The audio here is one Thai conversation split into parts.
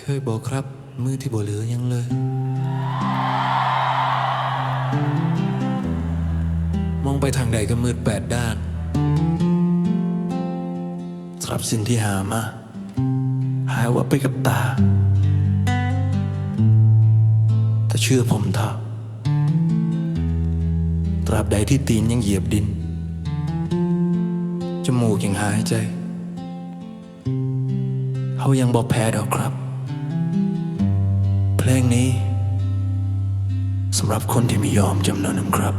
เคยบอกครับ มือที่บ่เหลือยังเลย มองไปทางใดก็มืดแปดด้านทรัพย์สินที่หามา หายวับไปกับตา ถ้าเชื่อผมเถอะตราบใดที่ตีนยังเหยียบดิน จมูกยังหายใจ เขายังบอกแพ้ดอกครับ งนี้สำหรับคนที่ไม่ยอมจำนนนครับ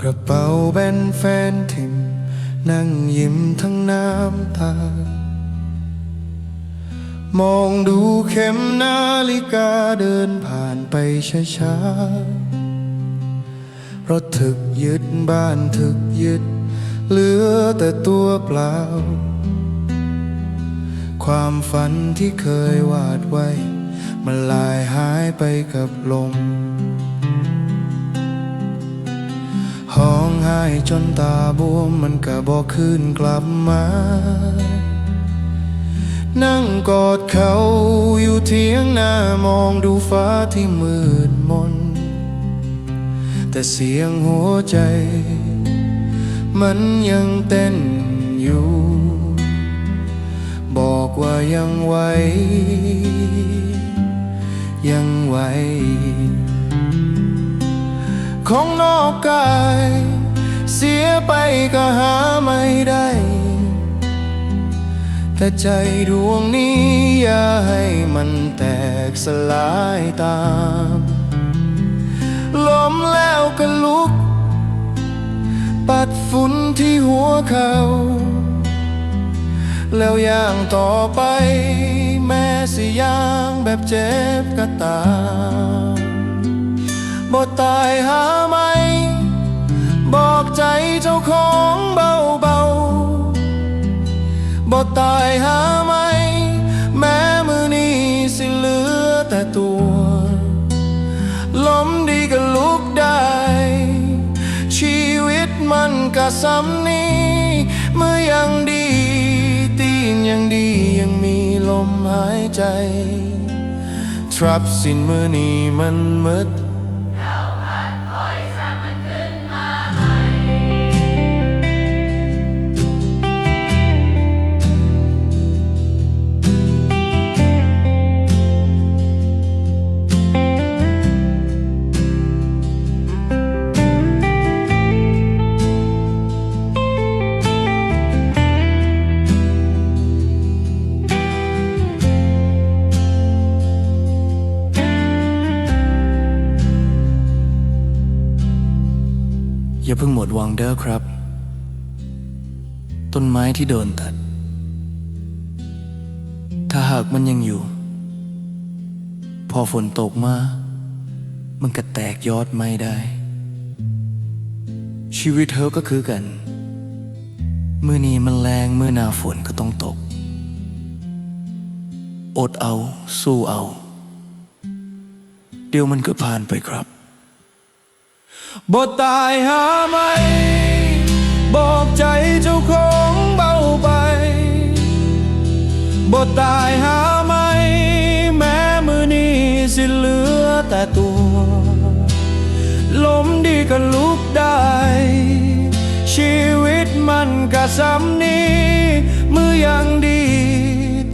กระเป๋าแบนแฟนทิมนั่งยิ้มทั้งน้ำตามองดูเข็มนาฬิกาเดินผ่านไปช้าๆรถถึกยึดบ้านถึกยึด เหลือแต่ตัวเปล่า ความฝันที่เคยวาดไว้ มันลายหายไปกับลมห้องไห้จนตาบวมมันก็บอกคืนกลับมา นั่งกอดเขาอยู่เทียงหน้ามองดูฟ้าที่มืดมน แต่เสียงหัวใจ มันยังเต้นอยู่ บอกว่ายังไหว ของนอกกาย เสียไปก็หาไม่ได้ แต่ใจดวงนี้อย่าให้มันแตกสลายตามล้มแล้วก็ลุก ปัดฝุ่นที่หัวเขา แล้วย่างต่อไป สิยางแบบเจ็บก็ตามบ่ตายหาไหม บอกใจเจ้าของเบาเบาบ่ตายหาไหม แม้มือนี้สิเหลือแต่ตัวล้มดีก็ลุกได้ ชีวิตมันก็ซ้ำนี้ มหายใจ ทรัพย์สินมือนี้มันหมด อย่าเพิ่งหมดหวังเด้อครับ ต้นไม้ที่โดนตัด ถ้าหากมันยังอยู่ พอฝนตกมา มันก็แตกยอดไม่ได้ ชีวิตเธอก็คือกัน มือนี้มันแรงมือหนาฝนก็ต้องตก อดเอา สู้เอา เดี๋ยวมันก็ผ่านไปครับ บ่ตายหาไหม บอกใจเจ้าของเบาไปบ่ตายหาไหม แม้มือนี้สิเหลือแต่ตัวล้มดีก็ลุกได้ ชีวิตมันก็ซ้ำนี้ มือยังดี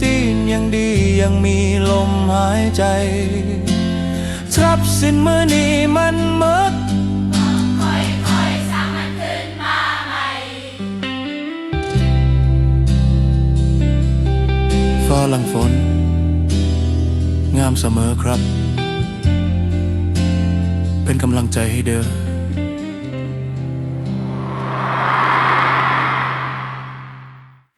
ตีนยังดียังมีลมหายใจ ทรัพย์สินมือนี้มันหมด หลังฝน งามเสมอครับ เป็นกำลังใจให้เด้อ